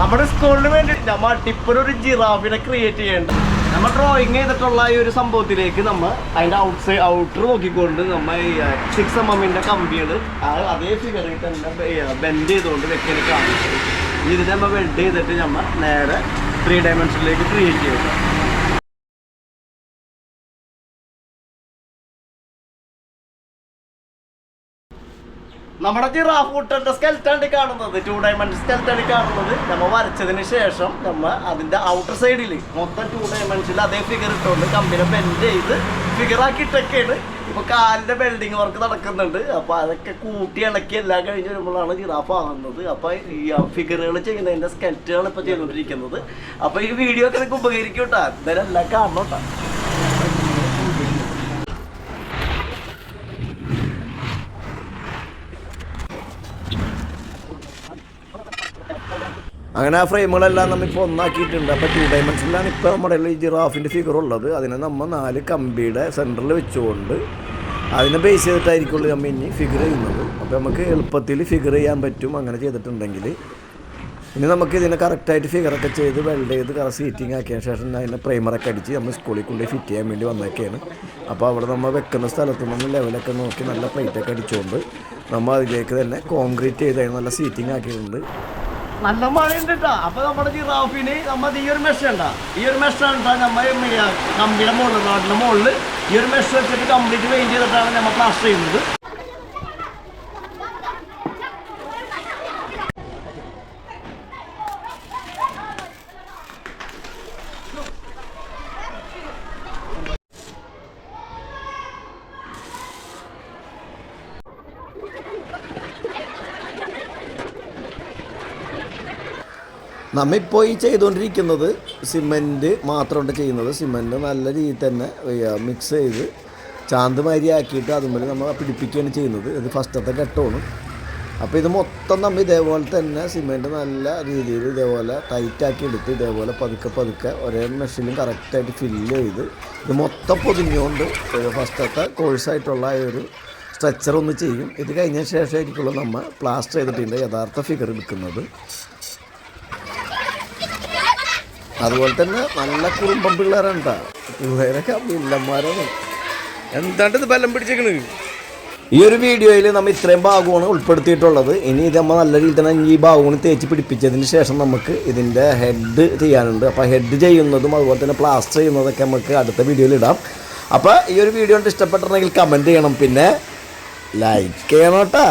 നമ്മുടെ സ്കൂളിന് വേണ്ടി നമ്മൾ ടിപ്പറൊരു ജിറാഫിനെ ക്രിയേറ്റ് ചെയ്യേണ്ട. നമ്മൾ ഡ്രോയിങ് ചെയ്തിട്ടുള്ള ഈ ഒരു സംഭവത്തിലേക്ക് നമ്മൾ അതിന്റെ ഔട്ട് സൈഡ് ഔട്ടർ നോക്കിക്കൊണ്ട് നമ്മൾ സിക്സ് എം എമ്മിന്റെ കമ്പികൾ അതേ ഫിഗറിൽ തന്നെ ബെൻഡ് ചെയ്തുകൊണ്ട് വെക്കാൻ കാണിച്ചു ഇതിനെ നമ്മൾ വെൽഡ് ചെയ്തിട്ട് നമ്മൾ നേരെ ത്രീ ഡയമെൻഷനിലേക്ക് ക്രിയേറ്റ് ചെയ്തു നമ്മുടെ ജിറാഫ് കുട്ടന്റെ സ്കെൽറ്റാണ് കാണുന്നത്. ടു ഡയമണ്ട് സ്കെൽറ്റാണ് കാണുന്നത്. നമ്മൾ വരച്ചതിന് ശേഷം നമ്മൾ അതിന്റെ ഔട്ടർ സൈഡിൽ മൊത്തം ടു ഡയമെൻഷനിൽ അതേ ഫിഗർ ഇട്ടുകൊണ്ട് കമ്പനി ബെൻഡ് ചെയ്ത് ഫിഗർ ആക്കിയിട്ടൊക്കെയാണ് ഇപ്പൊ കാലിന്റെ ബെൽഡിങ് വർക്ക് നടക്കുന്നുണ്ട്. അപ്പൊ അതൊക്കെ കൂട്ടി ഇളക്കി എല്ലാം കഴിഞ്ഞ് വരുമ്പോഴാണ് ജിറാഫ് ആകുന്നത് അപ്പൊ ഈ ഫിഗറുകൾ ചെയ്യുന്നതിന്റെ സ്കെൽറ്റുകൾ ഇപ്പൊ ചെയ്തുകൊണ്ടിരിക്കുന്നത് അപ്പൊ ഈ വീഡിയോ ഒക്കെ നിങ്ങൾക്ക് ഉപകരിക്കും കേട്ടോ എന്തായാലും എല്ലാം കാണണം കേട്ടോ അങ്ങനെ ആ ഫ്രെയിമുകളെല്ലാം നമ്മൾ ഇപ്പോൾ ഒന്നാക്കിയിട്ടുണ്ട് അപ്പോൾ ടു ഡയമെൻഷനിലാണ് ഇപ്പോൾ നമ്മുടെ ഈ ജിറാഫിന്റെ ഫിഗർ ഉള്ളത്. അതിനെ നമ്മൾ നാല് കമ്പിയുടെ സെന്ററിൽ വെച്ചുകൊണ്ട് അതിനെ ബേസ് ചെയ്തിട്ടായിരിക്കുള്ളൂ നമ്മൾ ഇനി ഫിഗർ ചെയ്യുന്നത്. അപ്പോൾ നമുക്ക് എളുപ്പത്തിൽ ഫിഗർ ചെയ്യാൻ പറ്റും അങ്ങനെ ചെയ്തിട്ടുണ്ടെങ്കിൽ. ഇനി നമുക്ക് ഇതിനെ കറക്റ്റായിട്ട് ഫിഗറൊക്കെ ചെയ്ത് വെൽഡ് ചെയ്ത് കറ സീറ്റിംഗ് ആക്കിയതിന് ശേഷം അതിനെ പ്രൈമറൊക്കെ അടിച്ച് നമ്മൾ സ്കൂളിൽ കൊണ്ടുപോയി ഫിറ്റ് ചെയ്യാൻ വേണ്ടി വന്നേക്കാണ്. അപ്പോൾ അവിടെ നമ്മൾ വെക്കുന്ന സ്ഥലത്ത് നിന്ന് ലെവലൊക്കെ നോക്കി നല്ല പ്ലേറ്റൊക്കെ അടിച്ചുകൊണ്ട് നമ്മൾ അതിലേക്ക് തന്നെ കോൺക്രീറ്റ് ചെയ്ത് നല്ല സീറ്റിംഗ് ആക്കിയിട്ടുണ്ട്. നല്ല മഴയുണ്ട് കേട്ടോ അപ്പൊ നമ്മുടെ ജിറാഫിന് നമ്മ ഈ ഒരു മെഷ ഉണ്ടാ ഈ ഒരു മെഷ് ഉണ്ടാ നമ്മ ഈ കമ്പിയുടെ മുകളിൽ നാട്ടിലെ മുകളിൽ ഈ ഒരു മെഷ് വെച്ചിട്ട് കംപ്ലീറ്റ് പെയിന്റ് ചെയ്തിട്ടാണ് നമ്മൾ പ്ലാസ്റ്റർ ചെയ്യുന്നത്. നമ്മ ഇപ്പോൾ ഈ ചെയ്തുകൊണ്ടിരിക്കുന്നത് സിമെന്റ് മാത്രമുണ്ട് ചെയ്യുന്നത്. സിമെന്റ് നല്ല രീതിയിൽ തന്നെ മിക്സ് ചെയ്ത് ചാന്തുമാരി ആക്കിയിട്ട് അതുപോലെ നമ്മൾ പിടിപ്പിക്കുകയാണ് ചെയ്യുന്നത്. ഇത് ഫസ്റ്റത്തെ ഘട്ടമാണ്. അപ്പോൾ ഇത് മൊത്തം നമ്മൾ ഇതേപോലെ തന്നെ സിമെന്റ് നല്ല രീതിയിൽ ഇതേപോലെ ടൈറ്റാക്കി എടുത്ത് ഇതേപോലെ പതുക്കെ പതുക്കെ ഒരേ മെഷീനും കറക്റ്റായിട്ട് ഫില്ല് ചെയ്ത് ഇത് മൊത്തം പൊതിഞ്ഞുകൊണ്ട് ഫസ്റ്റത്തെ കോഴ്സായിട്ടുള്ള ഒരു സ്ട്രെച്ചർ ഒന്ന് ചെയ്യും. ഇത് കഴിഞ്ഞ ശേഷമായിരിക്കുള്ളൂ നമ്മൾ പ്ലാസ്റ്റർ ചെയ്തിട്ടുണ്ട് യഥാർത്ഥ ഫിഗർ എടുക്കുന്നത്. അതുപോലെ തന്നെ നല്ല കുറുമ്പം പിള്ളേരാണ് എന്താണ്ട് ബലം പിടിച്ചേക്കണ്? ഈ ഒരു വീഡിയോയിൽ നമ്മൾ ഇത്രയും ഭാഗമാണ് ഉൾപ്പെടുത്തിയിട്ടുള്ളത്. ഇനി ഇത് നമ്മൾ നല്ല രീതിയിൽ തന്നെ ഈ ഭാഗങ്ങൾ തേച്ച് പിടിപ്പിച്ചതിന് ശേഷം നമുക്ക് ഇതിന്റെ ഹെഡ് ചെയ്യാനുണ്ട്. അപ്പോൾ ഹെഡ് ചെയ്യുന്നതും അതുപോലെ തന്നെ പ്ലാസ്റ്റർ ചെയ്യുന്നതൊക്കെ നമുക്ക് അടുത്ത വീഡിയോയിൽ ഇടാം. അപ്പോൾ ഈ ഒരു വീഡിയോ ഇഷ്ടപ്പെട്ടിട്ടുണ്ടെങ്കിൽ കമന്റ് ചെയ്യണം. പിന്നെ ലൈക്ക് ചെയ്യണം കേട്ടോ